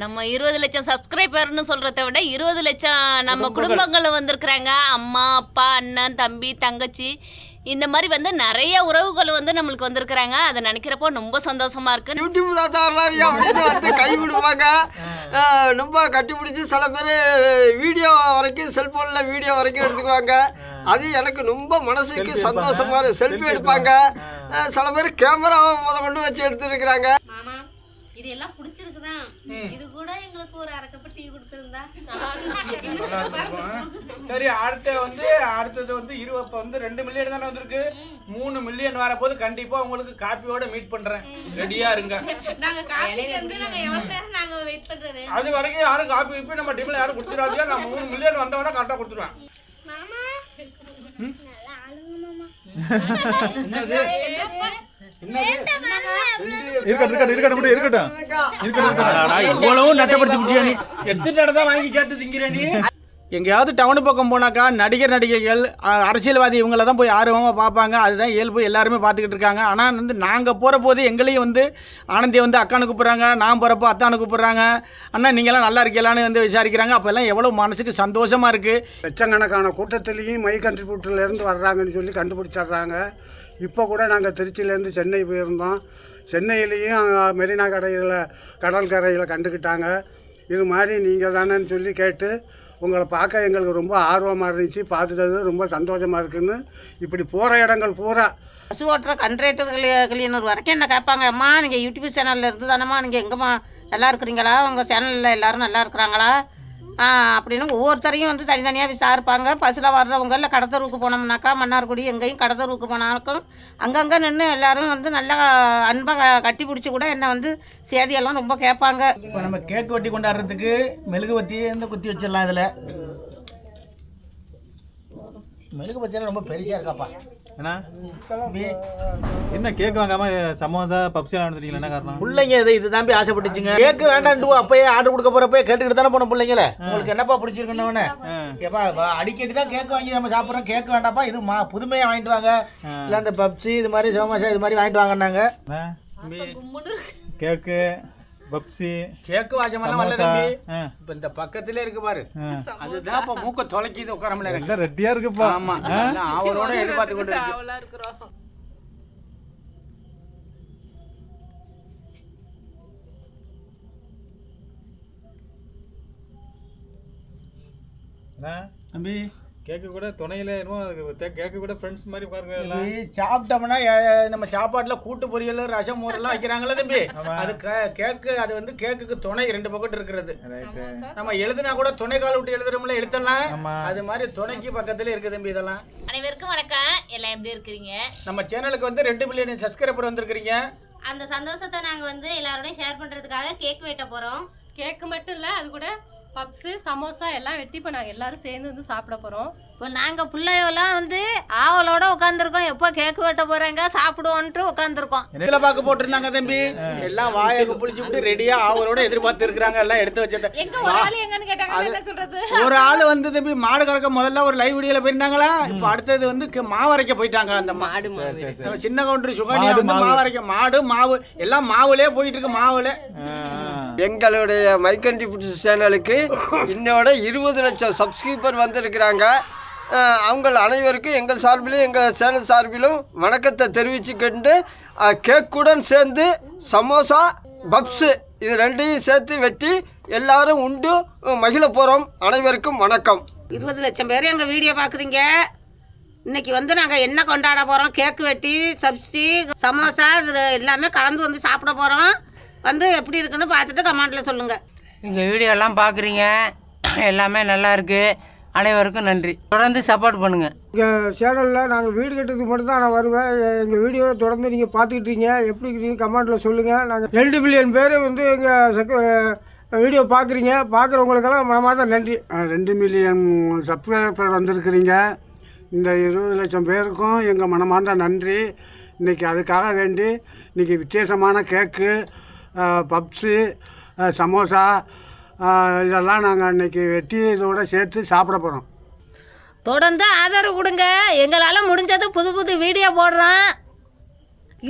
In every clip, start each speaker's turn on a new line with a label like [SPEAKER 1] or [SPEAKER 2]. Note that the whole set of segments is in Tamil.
[SPEAKER 1] நம்ம இருபது லட்சம் சப்ஸ்கிரைபர்னு சொல்றதை விட இருபது லட்சம் நம்ம குடும்பங்கள். வந்திருக்கிறாங்க. அம்மா அப்பா அண்ணன் தம்பி தங்கச்சி. இந்த மாதிரி வந்து நிறைய உறவுகள் வந்து நம்மளுக்கு வந்திருக்கிறாங்க. அதை நினைக்கிறப்போ ரொம்ப சந்தோஷமா இருக்கு.
[SPEAKER 2] யூடியூப் அப்படின்னு வந்து கை விடுவாங்க. ரொம்ப கட்டி பிடிச்சி சில பேர் வீடியோ வரைக்கும் செல்ஃபோனில் வீடியோ வரைக்கும் எடுத்துக்குவாங்க. அது எனக்கு ரொம்ப மனசுக்கு சந்தோஷமா செல்ஃபி எடுப்பாங்க. சில பேர் கேமராவை முத கொண்டு வச்சு எடுத்துருக்குறாங்க.
[SPEAKER 3] இது எல்லாம் பிடிச்சிருக்குதான் இது கூட எங்களுக்கு ஒரு அரைக்கப்ப டீ கொடுத்துருந்தா
[SPEAKER 4] சரி அடுத்த வந்து அடுத்தது வந்து இப்போ வந்து ரெண்டு மில்லியன் தானே வந்திருக்கு? மூணு மில்லியன் வரப்போது கண்டிப்பா உங்களுக்கு காப்பியோட மீட் பண்றேன். ரெடியா இருங்க.
[SPEAKER 3] நாங்க காப்பிக்கு வந்து நாங்க எவ்வளவு நேரம் நாங்க வெயிட் பண்றது?
[SPEAKER 4] அது வரைக்கும் யாரும் காப்பி கிப்பி நம்ம டீம்ல யாரும் கொடுத்துடாதீங்க. நான் மூணு மில்லியன் வந்தவொடனே கரெக்டாக கொடுத்துருவேன். என்னது?
[SPEAKER 5] இருக்கட்டும் இருக்கட்டும் இருக்கட்டும் இருக்கட்டும்.
[SPEAKER 4] இவ்வளவும் நட்டப்படுத்தி விட்டியா நீ? எத்தனை இடம் தான் வாங்கி சேர்த்து திங்கிற நீ? எங்கேயாவது டவுனு பக்கம் போனாக்கா நடிகர் நடிகைகள் அரசியல்வாதி இவங்கள தான் போய் ஆர்வமாக பார்ப்பாங்க. அதுதான் இயல்பு எல்லாருமே பார்த்துக்கிட்டு இருக்காங்க. ஆனால் வந்து நாங்கள் போகிற போது எங்களையும் வந்து ஆனந்தியை வந்து அக்கானு கூப்பிட்றாங்க நான் போகிறப்போ அத்தானு கூப்பிட்றாங்க. அண்ணா நீங்களாம் நல்லா இருக்கலான்னு வந்து விசாரிக்கிறாங்க. அப்போல்லாம் எவ்வளோ மனசுக்கு சந்தோஷமாக இருக்குது
[SPEAKER 6] லட்சக்கணக்கான கூட்டத்திலையும் மை கண்ட்ரிபியூட்டர்லேருந்து வர்றாங்கன்னு சொல்லி கண்டுபிடிச்சிடுறாங்க. இப்போ கூட நாங்கள் திருச்சியிலேருந்து சென்னை போயிருந்தோம். சென்னையிலையும் மெரினா கரையில் கடல் கரையில் கண்டுக்கிட்டாங்க. இது மாதிரி நீங்கள் தானேன்னு சொல்லி கேட்டு உங்களை பார்க்க எங்களுக்கு ரொம்ப ஆர்வமாக இருந்துச்சு பார்த்துட்டது ரொம்ப சந்தோஷமாக இருக்குன்னு. இப்படி போகிற இடங்கள் பூரா.
[SPEAKER 7] பஸ் ஓட்டுற கண்ட்ரேட்டர் கிளீனர் வரைக்கும் என்ன கேட்பாங்க அம்மா நீங்கள் யூடியூப் சேனலில் இருந்து தானம்மா நீங்கள் எங்கம்மா நல்லா இருக்கிறீங்களா? உங்கள் சேனலில் எல்லாரும் நல்லா இருக்கிறாங்களா? அப்படின்னு ஒவ்வொருத்தரையும் வந்து தனித்தனியாக விசாரிப்பாங்க. பஸ்ஸில் வர்றவங்க இல்லை கடத்தருவுக்கு போனோம்னாக்கா மன்னார்குடி எங்கேயும் கடத்தருவுக்கு போனாலும் அங்கங்கே நின்று எல்லாரும் வந்து நல்லா அன்பாக கட்டி பிடிச்சி கூட என்னை வந்து சேதியெல்லாம் ரொம்ப கேட்பாங்க.
[SPEAKER 4] இப்போ நம்ம கேக் வெட்டி கொண்டாடுறதுக்கு மெழுகுவத்தி இந்த குத்தி வச்சிடலாம் இதில். மெழுகுவத்தியெல்லாம் ரொம்ப பெருசாக இருக்காப்பா.
[SPEAKER 5] என்ன? என்ன கேக் வாங்காம சமோசா பப்ஸ் எல்லாம் வந்துட்டீங்களா என்ன காரணம்?
[SPEAKER 4] பிள்ளைங்க இதை இது தாம்பி ஆசைப்பட்டுச்சுங்க. கேக்கு வேண்டாண்டு அப்பயே ஆர்டர் கொடுக்க போறப்ப கேட்டுக்கிட்டு தானே போன பிள்ளைங்கள. உங்களுக்கு என்னப்பா பிடிச்சிருக்குன்னு ஏப்பா அடிக்கடி தான் கேக் வாங்கி நம்ம சாப்பிட்றோம். கேக் வேண்டாப்பா இது மா புதுமையாக வாங்கிட்டு வாங்க. இல்லை அந்த பப்ஸி இது மாதிரி சோமாசா இது மாதிரி வாங்கிட்டு வாங்கினாங்க
[SPEAKER 5] கேக்கு பப்ஸி
[SPEAKER 4] கேக்கு வாசமெல்லாம் வரல தம்பி. இப்போ இந்த பக்கத்திலே இருக்கு பாரு. அதுதான் இப்போ மூக்க தொலைக்கிது உட்காரமில்ல எனக்கு
[SPEAKER 5] எல்லாம் ரெட்டியா இருக்குப்பா
[SPEAKER 4] ஆமா எல்லாம் அவரோட எதிர்பார்த்து கொண்டு இருக்கு? தம்பி
[SPEAKER 5] கேக்கு கூட துணையில என்னமோ அதுக்கு கேக்கு கூட ஃப்ரெண்ட்ஸ் மாதிரி பாருங்க
[SPEAKER 4] சாப்பிட்டோம்னா நம்ம சாப்பாட்டுல கூட்டு பொரியல் ரசம் மோரெல்லாம் வைக்கிறாங்களே தம்பி. அது கேக்கு அது வந்து கேக்குக்கு துணை ரெண்டு பக்கத்து இருக்கிறது. நம்ம எழுதுனா கூட துணை கால் விட்டு எழுதுறோம்ல எழுத்தலாம் அது மாதிரி துணைக்கு பக்கத்துல இருக்கு தம்பி இதெல்லாம்.
[SPEAKER 1] அனைவருக்கும் வணக்கம். எல்லாம் எப்படி இருக்கிறீங்க?
[SPEAKER 4] நம்ம சேனலுக்கு வந்து ரெண்டு மில்லியன் சப்ஸ்கிரைபர் வந்திருக்கிறீங்க.
[SPEAKER 3] அந்த சந்தோஷத்தை நாங்க வந்து எல்லாரோடையும் ஷேர் பண்றதுக்காக கேக் வெட்ட போறோம்.
[SPEAKER 8] கேக்கு மட்டும் இல்லை அது கூட பப்ஸு சமோசா எல்லாம் வெட்டி இப்போ நாங்கள் எல்லாரும் சேர்ந்து வந்து சாப்பிட போகிறோம்
[SPEAKER 7] இப்போ நாங்கள் பிள்ளையெல்லாம் வந்து ஆவலோட உட்காந்துருக்கோம் எப்போ கேக்கு வெட்ட போகிறாங்க சாப்பிடுவோன்ட்டு உட்காந்துருக்கோம்
[SPEAKER 4] இதுல பாக்க போட்டிருந்தாங்க தம்பி. எல்லாம் வாயை புளிச்சு விட்டு ரெடியா அவரோட எதிர்பார்த்து இருக்கிறாங்க எல்லாம் எடுத்து வச்சத ஒரு ஆள் வந்து தம்பி மாடு கறக்க முதல்ல ஒரு லைவ் வீடியோல போயிருந்தாங்களா? இப்போ அடுத்தது வந்து க- மாவு அரைக்க போயிட்டாங்க அந்த மாடு சின்ன கவுண்டர் சுகன்யா வந்து மாவு. அரைக்க மாடு மாவு. எல்லாம் மாவுலயே போயிட்டு இருக்கு மாவுல.
[SPEAKER 2] எங்களுடைய மைக்கண்டி பிடிச்ச சேனலுக்கு இன்னோட இருபது லட்சம் சப்ஸ்கிரைபர் வந்திருக்கிறாங்க. அவங்கள் அனைவருக்கும் எங்கள் சார்பிலும் எங்கள் சேனல் சார்பிலும் வணக்கத்தை தெரிவிச்சுக்கிண்டு கேக்குடன் சேர்ந்து சமோசா பப்ஸு இது ரெண்டையும் சேர்த்து வெட்டி எல்லாரும் உண்டு மகிழ போகிறோம் அனைவருக்கும் வணக்கம்.
[SPEAKER 7] இருபது லட்சம் பேர் எங்கள் வீடியோ பார்க்குறீங்க இன்னைக்கு வந்து நாங்கள் என்ன கொண்டாட போகிறோம் கேக்கு வெட்டி சப்ஸி சமோசா இது எல்லாமே கலந்து வந்து சாப்பிட போகிறோம் வந்து எப்படி இருக்குன்னு பார்த்துட்டு கமெண்ட்டில் சொல்லுங்கள்
[SPEAKER 9] எங்கள் வீடியோ எல்லாம் பார்க்குறீங்க எல்லாமே நல்லா இருக்கு. அனைவருக்கும் நன்றி. தொடர்ந்து சப்போர்ட் பண்ணுங்கள்
[SPEAKER 6] எங்கள் சேனலில் நாங்கள் வீடு கட்டுறதுக்கு மட்டும் தான் நான் வருவேன். எங்கள் வீடியோ தொடர்ந்து நீங்கள் பார்த்துக்கிட்டு இருக்கீங்க. எப்படி இருக்கீங்க கமெண்ட்டில் சொல்லுங்கள் நாங்கள் ரெண்டு மில்லியன் பேர் வந்து எங்கள் வீடியோ பார்க்குறீங்க பார்க்குறவங்களுக்கெல்லாம் மனமாத நன்றி. ரெண்டு மில்லியன் சப்ஸ்கிரைபர் வந்திருக்கிறீங்க. இந்த இருபது லட்சம் பேருக்கும் எங்கள் மனமார்ந்த நன்றி. இன்றைக்கி அதுக்காக வேண்டி இன்றைக்கி விசேஷமான கேக்கு பப்ஸு சமோசா இதெல்லாம் நாங்கள் இன்றைக்கி வெட்டி இதோட சேர்த்து சாப்பிட போகிறோம்
[SPEAKER 7] தொடர்ந்து ஆதரவு கொடுங்க. எங்களால் முடிஞ்சது புது புது வீடியோ போடுறோம்.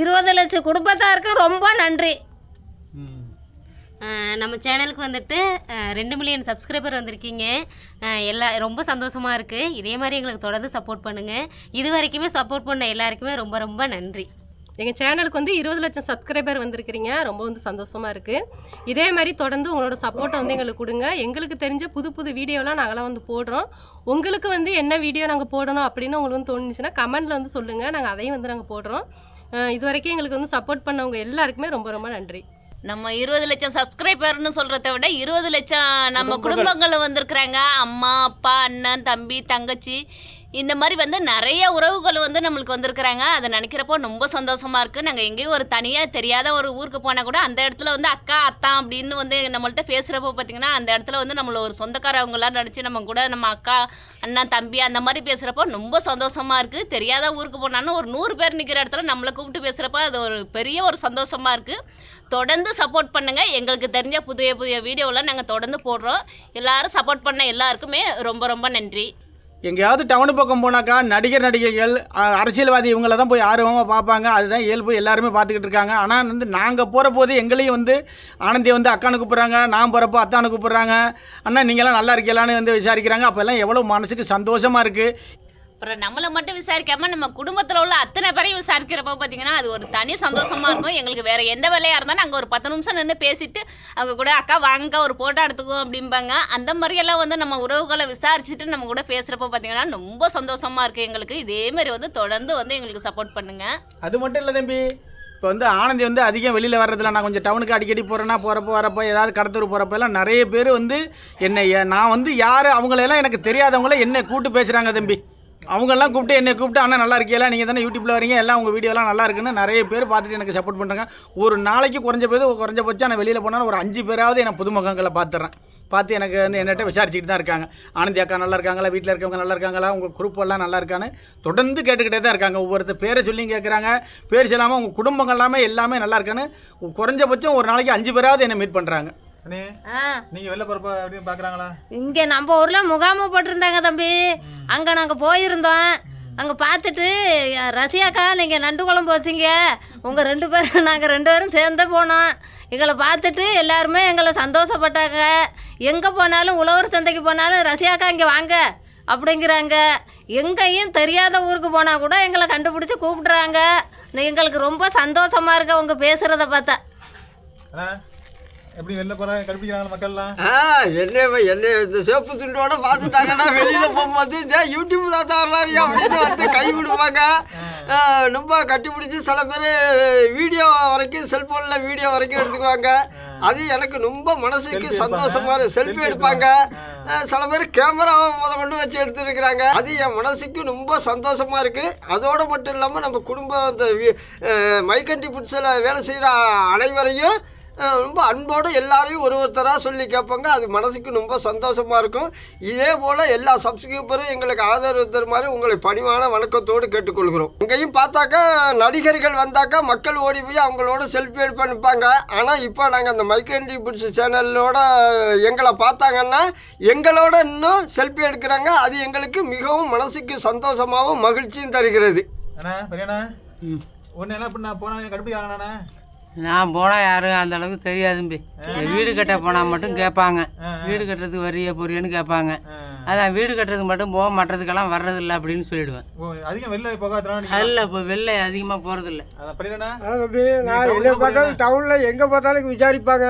[SPEAKER 7] இருபது லட்சம் குடும்பத்தாருக்கு ரொம்ப நன்றி.
[SPEAKER 3] நம்ம சேனலுக்கு வந்துட்டு ரெண்டு மில்லியன் சப்ஸ்கிரைபர் வந்திருக்கீங்க. எல்லா ரொம்ப சந்தோஷமாக இருக்குது இதே மாதிரி எங்களுக்கு தொடர்ந்து சப்போர்ட் பண்ணுங்கள் இது வரைக்குமே சப்போர்ட் பண்ண எல்லாருக்குமே ரொம்ப ரொம்ப நன்றி.
[SPEAKER 8] எங்கள் சேனலுக்கு வந்து இருபது லட்சம் சப்ஸ்கிரைபர் வந்திருக்கிறீங்க. ரொம்ப வந்து சந்தோஷமாக இருக்குது இதே மாதிரி தொடர்ந்து உங்களோட சப்போர்ட்டை வந்து எங்களுக்கு கொடுங்க. எங்களுக்கு தெரிஞ்ச புது புது வீடியோலாம் நாங்களாம் வந்து போடுறோம். உங்களுக்கு வந்து என்ன வீடியோ நாங்கள் போடணும் அப்படின்னு உங்களுக்கு வந்து தோணுச்சுன்னா கமெண்ட்டில் வந்து சொல்லுங்கள் நாங்கள் அதையும் வந்து நாங்கள் போடுறோம். இது வரைக்கும் எங்களுக்கு வந்து சப்போர்ட் பண்ணவங்க எல்லாருக்குமே ரொம்ப ரொம்ப நன்றி.
[SPEAKER 1] நம்ம இருபது லட்சம் சப்ஸ்கிரைபர்னு சொல்கிறத விட இருபது லட்சம் நம்ம குடும்பங்கள். வந்திருக்கிறாங்க. அம்மா அப்பா அண்ணன் தம்பி தங்கச்சி. இந்த மாதிரி வந்து நிறைய உறவுகள் வந்து நம்மளுக்கு வந்திருக்கிறாங்க. அதை நினைக்கிறப்போ ரொம்ப சந்தோஷமா இருக்குது நாங்கள் எங்கேயும் ஒரு தனியாக தெரியாத ஒரு ஊருக்கு போனால் கூட அந்த இடத்துல வந்து அக்கா அத்தான் அப்படின்னு வந்து நம்மள்ட்ட பேசுகிறப்போ பார்த்தீங்கன்னா அந்த இடத்துல வந்து நம்மளை ஒரு சொந்தக்காரவங்களாம் நினச்சி நம்ம கூட நம்ம அக்கா அண்ணா தம்பி அந்த மாதிரி பேசுகிறப்போ ரொம்ப சந்தோஷமா இருக்குது தெரியாத ஊருக்கு போனாலும் ஒரு நூறு பேர் நிற்கிற இடத்துல நம்மளை கூப்பிட்டு பேசுகிறப்ப அது ஒரு பெரிய ஒரு சந்தோஷமா இருக்குது தொடர்ந்து சப்போர்ட் பண்ணுங்கள் எங்களுக்கு தெரிஞ்ச புதிய புதிய வீடியோவெலாம் நாங்கள் தொடர்ந்து போடுறோம். எல்லாரும் சப்போர்ட் பண்ண எல்லாருக்குமே ரொம்ப ரொம்ப நன்றி.
[SPEAKER 4] எங்கேயாவது டவுனு பக்கம் போனாக்கா நடிகர் நடிகைகள் அரசியல்வாதி இவங்கள தான் போய் ஆர்வமாக பார்ப்பாங்க. அதுதான் இயல்பு. எல்லாருமே பார்த்துக்கிட்டு இருக்காங்க. ஆனால் வந்து நாங்கள் போகிற போது எங்களையும் வந்து ஆனந்தியை வந்து அக்கானு கூப்பிட்றாங்க. நான் போகிறப்போ அத்தானு கூப்பிட்றாங்க. அண்ணா நீங்களாம் நல்லா இருக்கலான்னு வந்து விசாரிக்கிறாங்க. அப்போல்லாம் எவ்வளோ மனசுக்கு சந்தோஷமாக இருக்குது
[SPEAKER 1] அப்புறம் நம்மளை மட்டும் விசாரிக்காம நம்ம குடும்பத்தில் உள்ள அத்தனை பேரையும் விசாரிக்கிறப்ப பார்த்தீங்கன்னா அது ஒரு தனி சந்தோஷமா இருக்கும். எங்களுக்கு வேற எந்த வேலையாக இருந்தாலும் அங்கே ஒரு பத்து நிமிஷம் நின்று பேசிட்டு அவங்க கூட அக்கா வாங்க ஒரு ஃபோட்டோ எடுத்துக்கோ அப்படிம்பாங்க. அந்த மாதிரியெல்லாம் வந்து நம்ம உறவுகளை விசாரிச்சுட்டு நம்ம கூட பேசுகிறப்ப பார்த்தீங்கன்னா ரொம்ப சந்தோஷமா இருக்குது எங்களுக்கு. இதே மாதிரி வந்து தொடர்ந்து வந்து எங்களுக்கு சப்போர்ட் பண்ணுங்கள்
[SPEAKER 4] அது மட்டும் இல்லை தம்பி. இப்போ வந்து ஆனந்தி வந்து அதிகம் வெளியில் வர்றதில்ல. நான் கொஞ்சம் டவுனுக்கு அடிக்கடி போகிறேன்னா போகிறப்போ வரப்போ ஏதாவது கடத்தூர் போகிறப்ப எல்லாம் நிறைய பேர் வந்து என்னை நான் வந்து யார் அவங்களெல்லாம் எனக்கு தெரியாதவங்கள என்னை கூட்டு பேசுகிறாங்க தம்பி. அவங்கெல்லாம் கூப்பிட்டு என்னை கூப்பிட்டு அண்ணா நல்லா இருக்கீங்களா நீங்கள் தானே யூடியூப்பில் வரீங்க? எல்லாம் உங்கள் வீடியோலாம் நல்லா இருக்குன்னு நிறைய பேர் பார்த்துட்டு எனக்கு சப்போர்ட் பண்ணுறாங்க ஒரு நாளைக்கு குறைஞ்ச பேர் குறைஞ்சபட்சம் நான் வெளியில் போனாலும் ஒரு அஞ்சு பேராவது நான் புதுமுகங்களை பார்த்துறேன் பார்த்து எனக்கு வந்து என்னட்ட விசாரிச்சுட்டு தான் இருக்காங்க. ஆனந்தி அக்கா நல்லா இருக்காங்களா? வீட்டில் இருக்கவங்க நல்லா இருக்காங்களா? உங்கள் குரூப் எல்லாம் நல்லா இருக்கான்னு தொடர்ந்து கேட்டுக்கிட்டே தான் இருக்காங்க. ஒவ்வொருத்தர் பேரை சொல்லியும் கேட்குறாங்க பேர் சொல்லாமல் உங்கள் குடும்பங்கள் எல்லாமே எல்லாமே நல்லா இருக்கான்னு குறைஞ்சபட்சம் ஒரு நாளைக்கு அஞ்சு பேராவது என்னை மீட் பண்ணுறாங்க
[SPEAKER 5] அண்ணே நீங்க வெளில போறப்ப அப்படின்னு பாக்குறாங்களா?
[SPEAKER 7] இங்கே நம்ம ஊரில் முகாமு போட்டிருந்தாங்க தம்பி. அங்கே நாங்கள் போயிருந்தோம். அங்கே பார்த்துட்டு ரசியாக்கா நீங்கள் நண்டு குழம்பு வச்சிங்க. உங்கள் ரெண்டு பேரும் நாங்கள் ரெண்டு பேரும் சேர்ந்து போனோம். எங்களை பார்த்துட்டு எல்லாருமே எங்களை சந்தோஷப்பட்டாங்க. எங்கே போனாலும் உழவர் சந்தைக்கு போனாலும் ரசியாக்கா இங்கே வாங்க அப்படிங்கிறாங்க. எங்கேயும் தெரியாத ஊருக்கு போனால் கூட எங்களை கண்டுபிடிச்சி கூப்பிடுறாங்க. எங்களுக்கு ரொம்ப சந்தோஷமாக இருக்கு அவங்க பேசுகிறத பார்த்தா.
[SPEAKER 5] எப்படி வெளில போறாங்க? கண்டுபிடிக்கிறாங்களா மக்கள்லாம்?
[SPEAKER 2] ஆ என்ன என்ன இந்த சேப்பு துண்டோட பார்த்துட்டாங்கன்னா வெளியில் போகும்போது இந்த யூடியூப் தான் வர்றாரு அப்படின்னு வந்து கை ஆ, ரொம்ப கட்டி பிடிச்சி சில பேர் வீடியோ வரைக்கும் செல்ஃபோனில் வீடியோ வரைக்கும் எடுத்துக்குவாங்க. அது எனக்கு ரொம்ப மனசுக்கு சந்தோஷமா இருக்கு. செல்ஃபி எடுப்பாங்க. சில பேர் கேமராவை முத கொண்டு வச்சு எடுத்துருக்குறாங்க. அது என் மனசுக்கு ரொம்ப சந்தோஷமா இருக்கு. அதோட மட்டும் இல்லாமல் நம்ம குடும்பம் அந்த மைக்கண்டி புட்ஸில் வேலை செய்கிற அனைவரையும் ரொம்ப அன்போடு எல்லாரையும் ஒரு ஒருத்தராக சொல்லி கேட்பாங்க. அது மனதுக்கு ரொம்ப சந்தோஷமாக இருக்கும். இதே போல் எல்லா சப்ஸ்கிரைபரும் எங்களுக்கு ஆதரவு தருமாறு உங்களை பணிவான வணக்கத்தோடு கேட்டுக்கொள்கிறோம். இங்கேயும் பார்த்தாக்கா நடிகர்கள் வந்தாக்கா மக்கள் ஓடி போய் அவங்களோட செல்ஃபி எடுப்ப நிற்பாங்க ஆனால் இப்போ நாங்கள் அந்த மைக்கேண்டி பிடிச்ச சேனலோட எங்களை பார்த்தாங்கன்னா எங்களோட இன்னும் செல்ஃபி எடுக்கிறாங்க. அது எங்களுக்கு மிகவும் மனசுக்கு சந்தோஷமாகவும் மகிழ்ச்சியும் தருகிறது.
[SPEAKER 5] அண்ணா பெரியண்ணா. ஒன்று என்ன பண்ண போனா ஆகணாண்ணா
[SPEAKER 9] நான் போனால் யாரும் அந்த அளவுக்கு தெரியாதும்பி வீடு கட்ட போனால் மட்டும் கேட்பாங்க. வீடு கட்டுறதுக்கு வரிய பொரியன்னு கேட்பாங்க. அதான் வீடு கட்டுறதுக்கு மட்டும் போக மற்றதுக்கெல்லாம் வர்றதில்ல அப்படின்னு சொல்லிடுவேன்.
[SPEAKER 5] ஓ அதிகம் வெளில
[SPEAKER 9] அதில் இப்போ வெளில அதிகமாக போகிறதில்ல
[SPEAKER 6] நான் என்ன பார்த்தாலும் டவுனில் எங்கே பார்த்தாலும் விசாரிப்பாங்க.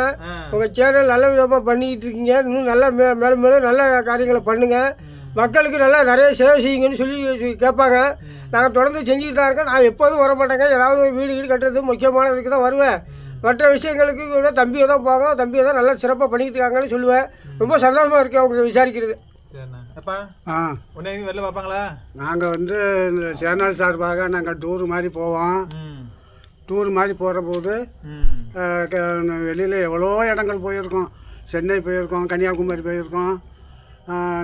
[SPEAKER 6] உங்கள் சேனல் நல்ல விதமாக பண்ணிக்கிட்டு இருக்கீங்க. இன்னும் நல்ல மே மேலும் மேலும் நல்ல காரியங்களை பண்ணுங்கள் மக்களுக்கு நல்லா நிறைய சேவை செய்யுங்கன்னு சொல்லி கேட்பாங்க. நாங்கள் தொடர்ந்து செஞ்சுக்கிட்டு தான் இருக்கோம். நான் எப்போதும் வர மாட்டேங்க ஏதாவது ஒரு வீடு வீடு கட்டுறது முக்கியமானதுக்கு தான் வருவேன். மற்ற விஷயங்களுக்கு கூட தம்பியை தான் போகும் தம்பியை தான் நல்லா சிறப்பாக பண்ணிக்கிட்டு இருக்காங்கன்னு சொல்லுவேன். ரொம்ப சந்தோஷமாக இருக்கு அவங்க விசாரிக்கிறது. நாங்கள் வந்து இந்த சேனல் சார்பாக நாங்கள் டூர் மாதிரி போவோம். டூர் மாதிரி போகிற போது
[SPEAKER 5] ம்
[SPEAKER 6] வெளியில் எவ்வளோ இடங்கள் போயிருக்கோம். சென்னை போயிருக்கோம் கன்னியாகுமரி போயிருக்கோம்.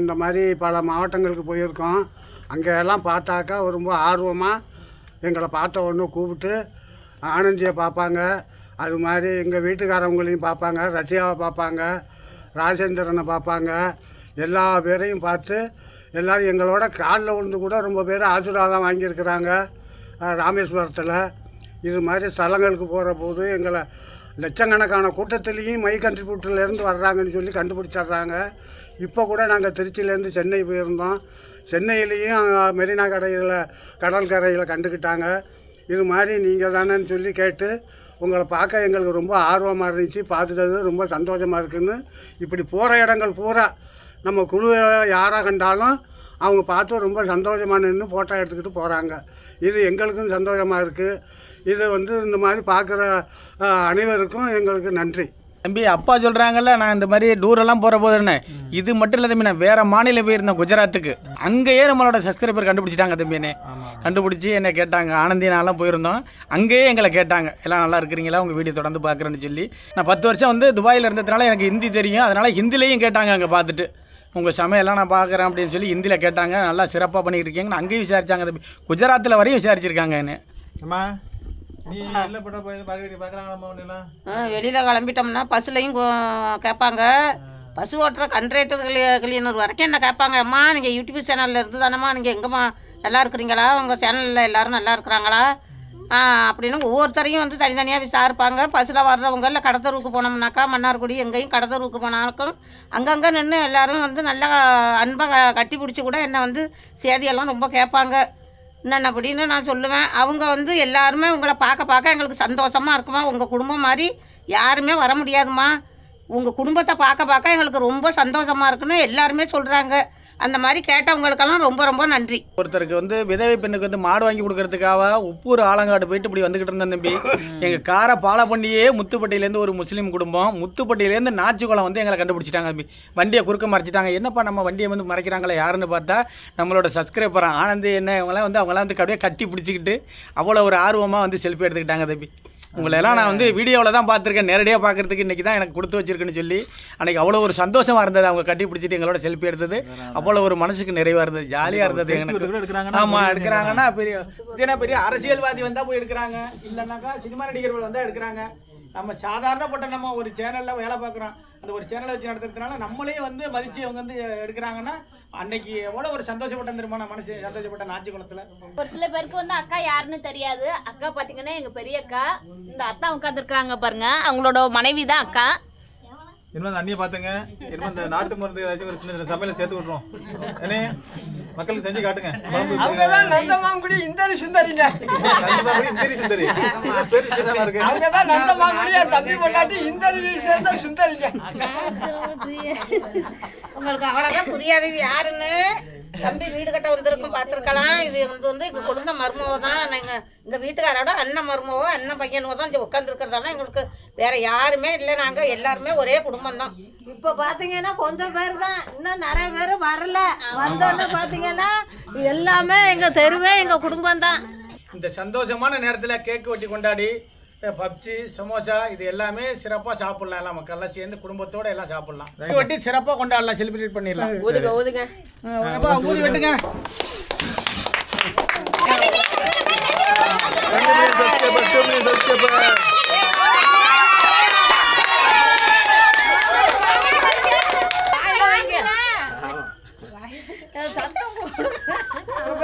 [SPEAKER 6] இந்த மாதிரி பல மாவட்டங்களுக்கு போயிருக்கோம். அங்கே எல்லாம் பார்த்தாக்கா ரொம்ப ஆர்வமாக எங்களை பார்த்த உடனே கூப்பிட்டு ஆனந்தியை பார்ப்பாங்க. அது மாதிரி எங்கள் வீட்டுக்காரவங்களையும் பார்ப்பாங்க ரஷ்யாவை பார்ப்பாங்க ராஜேந்திரனை பார்ப்பாங்க. எல்லா பேரையும் பார்த்து எல்லோரும் எங்களோட காலில் விழுந்து கூட ரொம்ப பேர் ஆசீர்வாதம் வாங்கியிருக்கிறாங்க ராமேஸ்வரத்தில். இது மாதிரி ஸ்தலங்களுக்கு போகிற போது எங்களை லட்சக்கணக்கான கூட்டத்திலையும் மை கண்ட்ரிபியூட்டர்லேருந்து வர்றாங்கன்னு சொல்லி கண்டுபிடிச்சிடுறாங்க. இப்போ கூட நாங்கள் திருச்சியிலேருந்து சென்னை போயிருந்தோம். சென்னையிலையும் மெரினா கரையில் கடல் கரையில் கண்டுக்கிட்டாங்க. இது மாதிரி நீங்கள் தானேன்னு சொல்லி கேட்டு உங்களை பார்க்க எங்களுக்கு ரொம்ப ஆர்வமாக இருந்துச்சு. பார்த்துட்டது ரொம்ப சந்தோஷமாக இருக்குன்னு. இப்படி போகிற இடங்கள் பூரா நம்ம குழுவை யாராக கண்டாலும் அவங்க பார்த்து ரொம்ப சந்தோஷமாக நின்று ஃபோட்டோ எடுத்துக்கிட்டு போகிறாங்க இது எங்களுக்கும் சந்தோஷமாக இருக்குது இது வந்து இந்த மாதிரி பார்க்குற அனைவருக்கும் எங்களுக்கு நன்றி.
[SPEAKER 4] தம்பி அப்பா சொல்கிறாங்கல்ல நான் இந்த மாதிரி டூரெல்லாம் போகிற போது என்ன இது மட்டும் இல்லை தம்பி நான் வேறு மாநிலம் போயிருந்தேன் குஜராத்துக்கு. அங்கேயே நம்மளோட சப்ஸ்கிரைபர் கண்டுபிடிச்சிட்டாங்க தம்பினே கண்டுபிடிச்சி என்னை கேட்டாங்க ஆனந்தி நான்லாம் போயிருந்தோம். அங்கேயே எங்களை கேட்டாங்க எல்லாம் நல்லா இருக்கிறீங்களா? உங்கள் வீடியோ தொடர்ந்து பார்க்குறேன்னு சொல்லி. நான் பத்து வருஷம் வந்து துபாயில் இருந்ததுனால எனக்கு ஹிந்தி தெரியும். அதனால் ஹிந்திலையும் கேட்டாங்க அங்கே பார்த்துட்டு. உங்கள் சமையல்லாம் நான் பார்க்குறேன் அப்படின்னு சொல்லி ஹிந்தியில் கேட்டாங்க. நல்லா சிறப்பாக பண்ணிட்டு இருக்கீங்கன்னு அங்கேயும் விசாரிச்சாங்க தம்பி. குஜராத்தில் வரையும் விசாரிச்சிருக்காங்க என்ன.
[SPEAKER 7] வெளியில் கிளம்பிட்டோம்னா பஸ்ஸுலையும் கேட்பாங்க பஸ் ஓட்டுற கண்ட்ரேட்டர் கிளீனர் வரைக்கும் என்ன கேட்பாங்க அம்மா நீங்கள் யூடியூப் சேனலில் இருந்து தானம்மா நீங்கள் எங்கம்மா நல்லா இருக்கிறீங்களா? உங்கள் சேனலில் எல்லாரும் நல்லா இருக்கிறாங்களா? அப்படின்னு ஒவ்வொருத்தரையும் வந்து தனித்தனியாக விசாரிப்பாங்க. பஸ்ஸில் வர்றவங்க இல்லை கடத்தருவுக்கு போனோம்னாக்கா மன்னார்குடி எங்கேயும் கடத்தருவுக்கு போனாலும் அங்கங்கே நின்று எல்லாரும் வந்து நல்லா அன்பாக கட்டி பிடிச்சி கூட என்னை வந்து சேதியெல்லாம் ரொம்ப கேட்பாங்க என்னென்ன அப்படின்னு நான் சொல்லுவேன். அவங்க வந்து எல்லாருமே உங்களை பார்க்க பார்க்க எங்களுக்கு சந்தோஷமாக இருக்குமா? உங்கள் குடும்பம் மாதிரி யாருமே வர முடியாதும்மா உங்கள் குடும்பத்தை பார்க்க பார்க்க எங்களுக்கு ரொம்ப சந்தோஷமாக இருக்குன்னு எல்லாருமே சொல்கிறாங்க அந்த மாதிரி கேட்டவங்களுக்கெல்லாம் ரொம்ப ரொம்ப நன்றி.
[SPEAKER 4] ஒருத்தருக்கு வந்து விதவை பெண்ணுக்கு வந்து மாடு வாங்கி கொடுக்கறதுக்காக உப்பூர் ஆலங்காடு போயிட்டு இப்படி வந்துக்கிட்டு இருந்தேன் தம்பி. எங்கள் காரை பாலப்பண்டியே முத்துப்பட்டியிலேருந்து ஒரு முஸ்லீம் குடும்பம் முத்துப்பட்டியிலேருந்து நாச்சிக்குளம் வந்து எங்களை கண்டுபிடிச்சிட்டாங்க தம்பி. வண்டியை குறுக்க மறைச்சிட்டாங்க. என்னப்பா நம்ம வண்டியை வந்து மறைக்கிறாங்களே யாருன்னு பார்த்தா நம்மளோட சப்ஸ்கிரைபர் ஆனந்த் என்ன இவங்களாம் வந்து அவங்களாம் வந்து அப்படியே கட்டி பிடிச்சிக்கிட்டு அவ்வளோ ஒரு ஆர்வமாக வந்து செல்ஃபி எடுத்துக்கிட்டாங்க தம்பி. உங்களை எல்லாம் நான் வந்து வீடியோவில் தான் பார்த்துருக்கேன். நேரடியாக பார்க்குறதுக்கு இன்றைக்கி தான் எனக்கு கொடுத்து வச்சிருக்குன்னு சொல்லி அன்றைக்கி அவ்வளோ ஒரு சந்தோஷமாக இருந்தது. அவங்க கட்டி பிடிச்சிட்டு எங்களோட செல்ஃபி எடுத்தது. அவ்வளோ ஒரு மனசுக்கு நிறைவாக இருந்தது. ஜாலியாக இருந்தது எனக்கு.
[SPEAKER 5] எடுக்கிறாங்கன்னா
[SPEAKER 4] ஆமாம் எடுக்கிறாங்கன்னா பெரிய இது பெரிய அரசியல்வாதி வந்தால் போய் எடுக்கிறாங்க. இல்லைன்னாக்கா சினிமா நடிகர்கள் வந்தால் எடுக்கிறாங்க. நம்ம சாதாரணப்பட்ட நம்ம ஒரு சேனலில் வேலை பார்க்குறோம். அந்த ஒரு சேனலை வச்சு நடத்துறதுனால நம்மளே வந்து மதித்து அவங்க வந்து எடுக்கிறாங்கன்னா அன்னைக்கு எவ்வளோ ஒரு சந்தோஷப்பட்ட தெரியுமா? நான் மனசு சந்தோஷப்பட்ட நாச்சி குளத்தில்
[SPEAKER 1] ஒரு சில பேருக்கு வந்து அக்கா யாருன்னு தெரியாது. அக்கா பாத்தீங்கன்னா எங்க பெரிய அக்கா இந்த அத்தா உட்காந்துருக்காங்க பாருங்க. அவங்களோட மனைவி தான் அக்கா.
[SPEAKER 5] இனிமே அந்த அண்ணியை பார்த்துங்க இனிமே இந்த நாட்டு மருந்து ஏதாச்சும் ஒரு சின்ன சின்ன சமையல சேர்த்து விட்றோம் ஏனே மக்களுக்கு செஞ்சு காட்டுங்க. குழம்பு
[SPEAKER 2] அவங்க தான் நந்தமாங்குடி இந்தரி சுந்தரிங்க.
[SPEAKER 5] இந்திரி சுந்தரி. இருக்கு.
[SPEAKER 2] அவங்க தான் நந்தமாங்குடி தம்பி பொண்டாட்டி இந்தரி சேர்ந்த சுந்தரிங்க.
[SPEAKER 7] உங்களுக்கு அவ்வளோதான் புரியாது. யாருன்னு? தம்பி வீடு கட்ட வந்திருக்கும் பார்த்துருக்கலாம். இது வந்து வந்து எங்கள் குடும்ப மருமவோ தான். எங்கள் எங்கள் வீட்டுக்காரோட அண்ணன் மருமவோ அண்ணன் பையனுவோ தான் இங்கே உட்காந்துருக்கிறதால எங்களுக்கு வேற யாருமே இல்லை. நாங்கள் எல்லாருமே ஒரே குடும்பம் தான்.
[SPEAKER 10] இப்போ பாத்தீங்கன்னா கொஞ்சம் பேர் தான். இன்னும் நிறைய பேர் வரல. வந்தோன்னு பாத்தீங்கன்னா எல்லாமே எங்க தெருவே எங்க குடும்பம் தான்.
[SPEAKER 4] இந்த சந்தோஷமான நேரத்தில் கேக்கு வெட்டி கொண்டாடி பப்ஸி சமோசா இது எல்லாமே சிறப்பாக சாப்பிடலாம். எல்லாம் மக்கள்லாம் சேர்ந்து குடும்பத்தோட எல்லாம் சாப்பிடலாம். கேக் வெட்டி சிறப்பாக கொண்டாடலாம் செலிப்ரேட் பண்ணிடலாம்.
[SPEAKER 10] ஊதுங்க ஊதுங்க.
[SPEAKER 4] அப்பா, ஊதி வெட்டுங்க.
[SPEAKER 6] விட்டுமா
[SPEAKER 4] ஏன்னா நீ
[SPEAKER 5] ஆ,
[SPEAKER 4] யாராவது
[SPEAKER 5] வெட்டி
[SPEAKER 4] ஒருத்தர்
[SPEAKER 5] ஆ,
[SPEAKER 4] வெட்டி
[SPEAKER 5] வெட்டி
[SPEAKER 4] கொடுங்க.
[SPEAKER 5] வெட்டி ஆளுங்க வெட்டி வெட்டி கொடுங்க வெட்டி ஆ, ஆ, ஆ.
[SPEAKER 4] யானை அப்படியே எனக்கு சொன்னேனே, கட்டி விடு.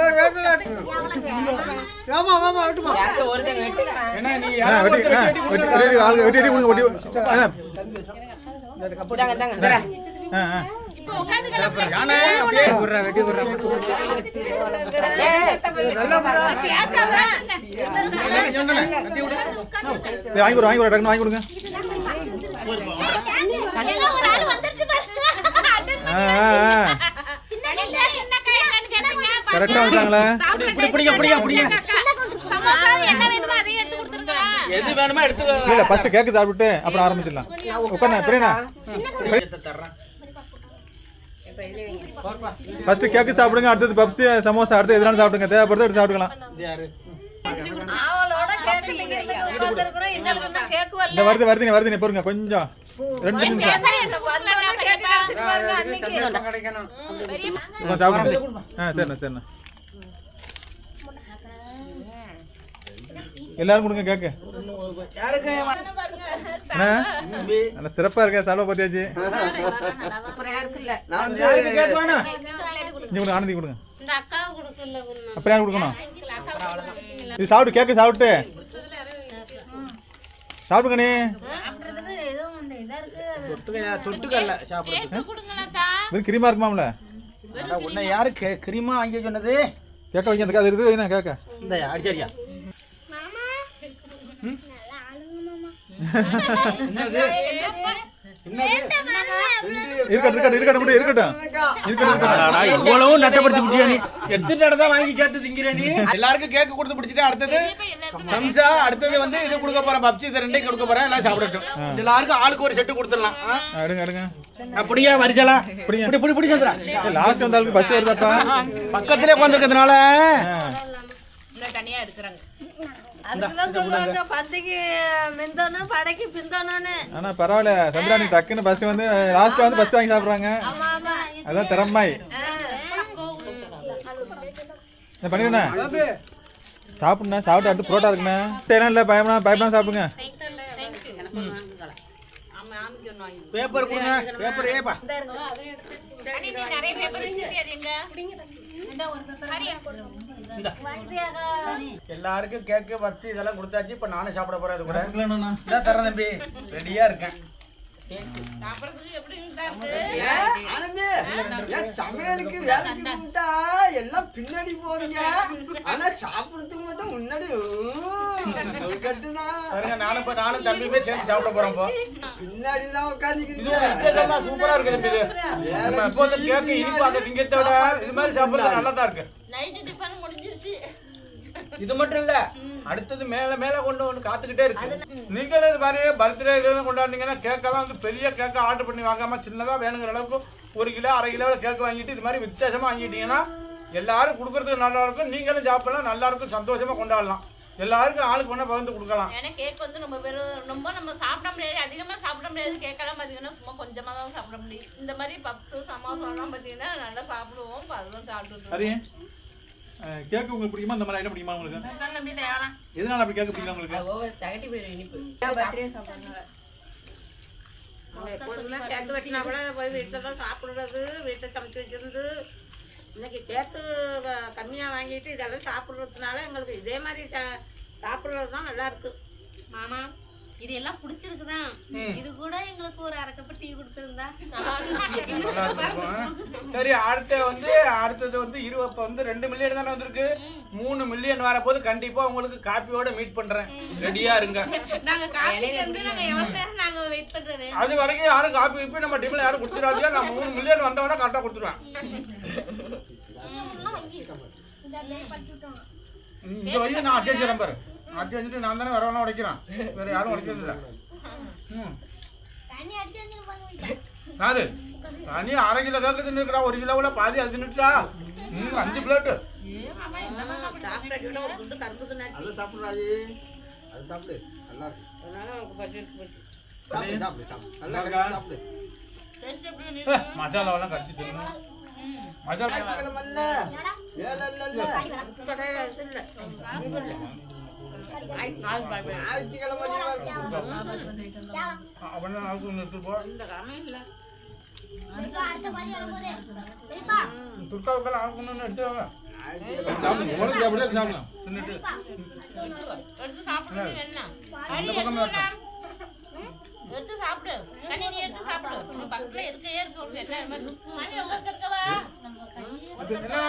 [SPEAKER 5] சரி, வாங்கி கொடுங்க வாங்கி கொடுங்க ஆ வந்துட்டாங்களா?
[SPEAKER 4] இப்படி பிடிங்க பிடிங்க பிடிங்க. எது வேணுமோ எடுத்து
[SPEAKER 5] இல்லை ஃபர்ஸ்ட் கேக்கு சாப்பிட்டு அப்புறம் ஆரம்பிச்சிடலாம். உட்காருண்ணா பிரியண்ணா
[SPEAKER 4] தர்றேன்
[SPEAKER 5] ஃபர்ஸ்ட் கேக்கு சாப்பிடுங்க அடுத்தது பப்ஸி சமோசா அடுத்து எதுனாலும் சாப்பிடுங்க. தேவைப்படுறது எடுத்து இந்த வருது வருதுங்க வருதுங்க பாருங்க கொஞ்சம். ரெண்டு எல்லாரும் கொடுங்க கேக்கு.
[SPEAKER 4] யாருக்கு?
[SPEAKER 5] அண்ணா நல்லா சிறப்பாக இருக்கேன் சால்வா பார்த்தியாச்சு
[SPEAKER 2] நான் வந்து
[SPEAKER 4] யாருக்கு கேக் வேணும்?
[SPEAKER 5] இங்கே கொடுங்க ஆனந்தி கொடுங்க. அப்புறம் யார் கொடுக்கணும்? இது சாப்பிட்டு கேக்கு சாப்பிட்டு. சாப்பிடுங்க நீ
[SPEAKER 4] தொட்டுக்க தொட்டுக்கல்ல சாப்பிடுறது
[SPEAKER 1] கேக்கு கொடுங்களா
[SPEAKER 5] வெறும் கிரீமா இருக்குமாம்ல
[SPEAKER 4] உன்னை யாரு கே கிரிமா வாங்கி சொன்னது?
[SPEAKER 5] கேட்க அந்த அது இருக்குது வைங்க கேட்க
[SPEAKER 4] இந்த அடிச்சரியா என்னது?
[SPEAKER 5] இருக்கட்டும் இருக்கட்டும் இருக்கட்டும் இருக்கட்டும்.
[SPEAKER 4] இவ்வளவு நட்டப்படுத்தி விட்டியா நீ? எத்தனை தடவை தான் வாங்கி சேர்த்து திங்கிற நீ? எல்லாருக்கும் கேக்கு கொடுத்து பிடிச்சிட்டு அடுத்தது சம்சா அடுத்தது வந்து இது கொடுக்க போறேன் பப்சி இது ரெண்டையும் கொடுக்க போறேன் எல்லாம் சாப்பிடட்டும். எல்லாருக்கும் ஆளுக்கு ஒரு செட்டு கொடுத்துடலாம். அப்படியா வரிசலா. பிடி பிடி பிடி சந்திரா.
[SPEAKER 5] லாஸ்ட் வந்த ஆளுக்கு பஸ் வருதாப்பா
[SPEAKER 4] பக்கத்திலே உட்காந்துருக்கிறதுனால
[SPEAKER 1] இந்த தனியா எடுக்கிறாங்க.
[SPEAKER 5] ஆனா பரவாயில்ல சந்திராணி டக்குன்னு பஸ் வந்து லாஸ்ட்ல வந்து பஸ் வாங்கி சாப்பிடுறாங்க.
[SPEAKER 10] ஆமா ஆமா.
[SPEAKER 5] அதான் திறமை என்ன பண்ணிடுண்ணா சாப்பிடுண்ணா சாப்பிட்டு அடுத்து புரோட்டா இருக்குண்ணா. தேனா இல்லை பயமா பயப்படாம சாப்பிடுங்க.
[SPEAKER 4] பேப்பர் கொடுங்க பேப்பர் ஏப்பா.
[SPEAKER 1] நிறைய பேப்பர் எங்க?
[SPEAKER 4] எல்லாருக்கும் கேக்கு வச்சு இதெல்லாம் கொடுத்தாச்சு. இப்ப நானும் சாப்பிட போறேன் அது கூட. இதான் தரேன் தம்பி. ரெடியா இருக்கேன்.
[SPEAKER 2] சமையலுக்கு வேலைக்கு எல்லாம் பின்னாடி போறீங்க. ஆனா சாப்பிடறதுக்கு மட்டும் முன்னாடி
[SPEAKER 4] நானும் இப்ப நானும் தம்பியுமே சேர்ந்து சாப்பிட போறோம்
[SPEAKER 2] பின்னாடி தான்
[SPEAKER 4] இது
[SPEAKER 2] உட்காந்துக்கிறீங்க
[SPEAKER 4] இதெல்லாம் சூப்பரா இருக்கு தம்பி இது. நம்ம இப்போ வந்து கேக்கு இனிப்பு அதை திங்கிறத விட இது மாதிரி சாப்பிடுறது நல்லா தான் இருக்கு.
[SPEAKER 1] நைட்டு டிஃபன் முடிஞ்சிருச்சு.
[SPEAKER 4] இது மட்டும் இல்ல அடுத்தது மேல மேல கொண்டு வந்து காத்துக்கிட்டே இருக்கு. நீங்களே இது மாதிரி பர்த்டே இது கொண்டாடுனீங்கன்னா கேக்கெல்லாம் வந்து பெரிய கேக்கை ஆர்டர் பண்ணி வாங்காம சின்னதா வேணுங்கிற அளவுக்கு ஒரு கிலோ அரை கிலோ கேக் வாங்கிட்டு இது மாதிரி வித்தியாசமா வாங்கிட்டீங்கன்னா எல்லாரும் கொடுக்கறதுக்கு நல்லா இருக்கும். நீங்களும் சாப்பிடலாம். நல்லா இருக்கும். சந்தோஷமா கொண்டாடலாம். எல்லாருக்கும் ஆளுக்கு ஒன்றா பகிர்ந்து கொடுக்கலாம்.
[SPEAKER 1] ஏன்னா கேக் வந்து நம்ம வெறும் ரொம்ப நம்ம சாப்பிட முடியாது. அதிகமா சாப்பிட முடியாது. கேக்கெல்லாம் பார்த்தீங்கன்னா சும்மா கொஞ்சமா தான் சாப்பிட முடியும். இந்த மாதிரி பப்ஸு சமோசாலாம் பார்த்தீங்கன்னா நல்லா சாப்பிடுவோம். அதெல்லாம் சாப்பிட்டுட்டு
[SPEAKER 5] சரி கேக்கு உங்களுக்கு பிடிக்குமா? இந்த மாதிரி ஐட்டம் பிடிக்குமா உங்களுக்கு? எதனால அப்படி கேக்கு பிடிக்கும் உங்களுக்கு?
[SPEAKER 7] எப்பொழுதுமே கேக்கு வெட்டினா கூட போய் வீட்டில் தான் சாப்பிடுறது வீட்டில் சமைச்சு வச்சிருந்து இன்னைக்கு கேக்கு கம்மியாக வாங்கிட்டு இதெல்லாம் சாப்பிட்றதுனால எங்களுக்கு இதே மாதிரி சா- சாப்பிடுறது தான் நல்லா இருக்கு.
[SPEAKER 3] மாமா இது எல்லாம் பிடிச்சிருக்குதான் இது கூட எங்களுக்கு ஒரு அரை கப்பு டீ கொடுத்துருந்தா
[SPEAKER 4] நல்லா இருக்கும். சரி அடுத்த வந்து அடுத்தது வந்து இரு இப்போ வந்து ரெண்டு மில்லியன் தானே வந்திருக்கு. மூணு மில்லியன் வரப்போது கண்டிப்பா உங்களுக்கு காப்பியோட மீட் பண்றேன். ரெடியா இருங்க.
[SPEAKER 3] நாங்க இருந்து நாங்க எவ்வளவு நேரம் நாங்க வெயிட் பண்றது?
[SPEAKER 4] அது வரைக்கும் யாரும் காப்பி இப்போ நம்ம டீம்ல யாரும் கொடுத்துடாதீங்க. நான் மூணு மில்லியன் வந்தவொடனே கரெக்டாக கொடுத்துருவேன். இந்த வரையும் நான் அட்ஜஸ்ட் பாரு அட்ஜஸ்ட் நான் தானே வரவெல்லாம் உடைக்கிறேன். வேற யாரும் உடைக்கிறது இல்லை. ம். யாரு தனி அரை கிலோ கேக்கு தின்னுக்கிறா ஒரு கிலோவில் பாதி அது தின்னுட்டா ம் அஞ்சு பிளேட்டு
[SPEAKER 2] அதை சாப்பிடுறாயி அது சாப்பிடு. நல்லா இருக்கு.
[SPEAKER 4] மசாலாவெல்லாம் கடிச்சு தின்னு மசாலா எடுத்து
[SPEAKER 5] சாப்பிடுங்க உடனே அப்படியே சாப்பிடலாம்
[SPEAKER 4] தின்னுட்டு
[SPEAKER 1] எடுத்து சாப்பிடு. கண்ணி நீ எடுத்து சாப்பிடு. பக்கத்துல எதுக்கு விட்டு என்ன மணி உங்களுக்கு இருக்கவா?
[SPEAKER 2] இருக்கு.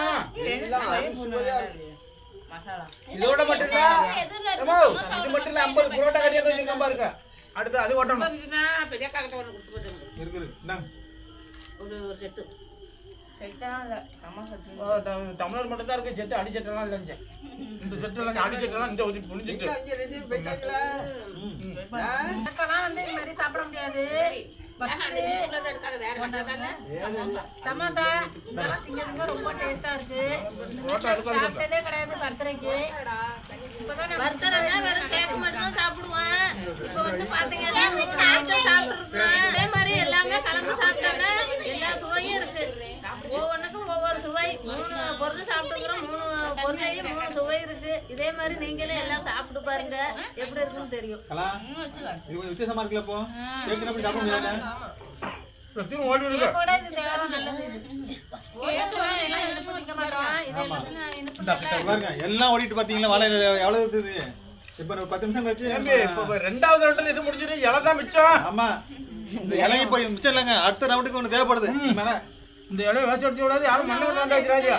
[SPEAKER 4] இதோட மட்டும் இல்ல.
[SPEAKER 1] இருக்கு
[SPEAKER 4] இது மட்டும் இல்ல. ஐம்பது புரோட்டா கட்டி வச்சிருக்கேன் பாருங்க. அடுத்து அது ஓட்டணும்.
[SPEAKER 7] பெரிய காக்கிட்ட ஒன்று கொடுத்து போச்சு
[SPEAKER 5] இருக்குது. இந்தாங்க.
[SPEAKER 7] ஒரு செட்டு.
[SPEAKER 4] டம்ளர் மட்டும் தான் இருக்கு. செட்டு அடி செட்டெல்லாம் இல்லைங்க இந்த செட்டெல்லாம் அடி செட்டெல்லாம் இந்த ஒதுக்கி புரிஞ்சுட்டு
[SPEAKER 2] எங்க அங்க ரெண்டு பேரும் போயிட்டாங்களா? ஆ?
[SPEAKER 10] எனக்கெல்லாம் வந்து இந்த மாதிரி சாப்பிட முடியாது. சமோசா. இதெல்லாம் ரொம்ப டேஸ்டா இருக்கு. சாப்பிட்டதே கிடையாது பர்த்டேக்கு. பர்த்டேனா வெறும் கேக் மட்டும் தான் சாப்பிடுவேன். இப்போ வந்து பாத்தீங்கன்னா சாப்பிட்டு சாப்பிட்டுருக்கோம் அதே மாதிரி எல்லாமே கலந்து சாப்பிட்டோன்னா எல்லா சுவையும் இருக்கு ஒவ்வொன்றுக்கும் ஒவ்வொரு சுவை மூணு பொருள் சாப்பிட்டுக்கிறோம் மூணு பொருளையும் மூணு சுவை இருக்கு. இதே மாதிரி நீங்களே எல்லாம் சாப்பிட்டு பாருங்க. எப்படி இருக்குன்னு தெரியும்.
[SPEAKER 5] வித்தியாசமா இருக்குல்ல இப்போ?
[SPEAKER 10] எல்லாம்
[SPEAKER 5] ஓடிட்டு பாத்தீங்களா? வாழை இலை எவ்வளவு இருக்குது? இப்போ ஒரு பத்து நிமிஷம் கழிச்சு
[SPEAKER 4] ரெண்டாவது ரவுண்டில் இது முடிஞ்சிடும் இலை தான் மிச்சம்.
[SPEAKER 5] ஆமா. இந்த இலையை போய் மிச்சம் இல்லைங்க. அடுத்த ரவுண்டுக்கு ஒன்று தேவைப்படுது. மேலே
[SPEAKER 4] இந்த இலையை வேச்சு அடிச்சு விடாது யாரும் மண்ணை கொண்டாந்து ராஜா.